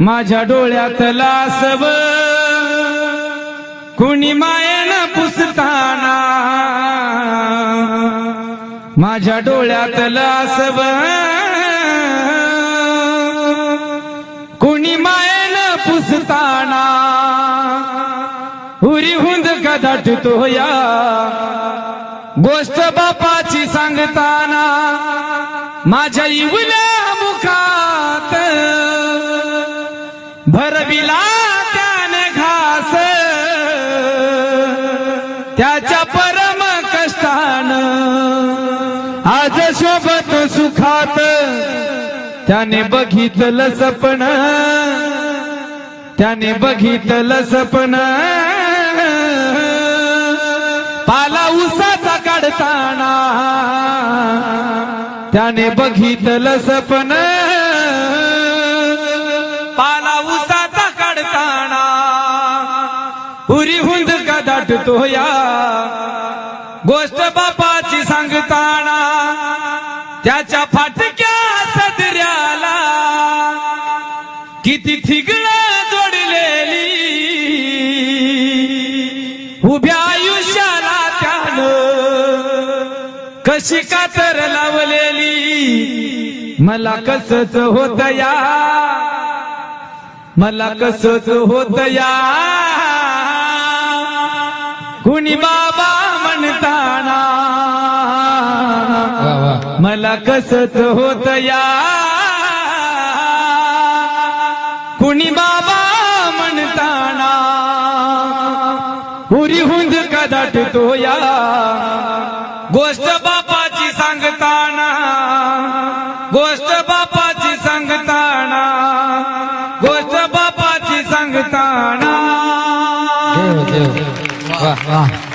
माझ्या डोळ्यात लासव. कुणी मायेनं पुसताना. माझ्या डोळ्यात लासव. कुणी मायेनं पुसताना. हुरी हुंद कदाटतो या. गोष्ट बापाची सांगताना. माझ्या इवल्या मुखात. भरविला त्याने घास. त्याच्या परम कष्टान. आज शोभत सुखात. त्याने बघितलं सपन. त्याने बघितलं सपन. पाला उसाचा काढताना. त्याने बघितलं सपन. उरी हुंद का दाटतो या गोष्ट बापाची सांगताना त्याच्या फाटक्या सदऱ्याला किती ठिगळ जोडलेली. उभ्या आयुष्याला त्यानं कशी कातर लावलेली. मला कसच होत या? मला कसच होत या? कुणी बाबा म्हणताना मला कसच होत या? कुणी बाबा म्हणताना पुरी हुंद का दाटतो या? गोष्ट बापाची सांगताना गोष्ट बापाची सांगताना गोष्ट बापाची सांगताना. 啊啊！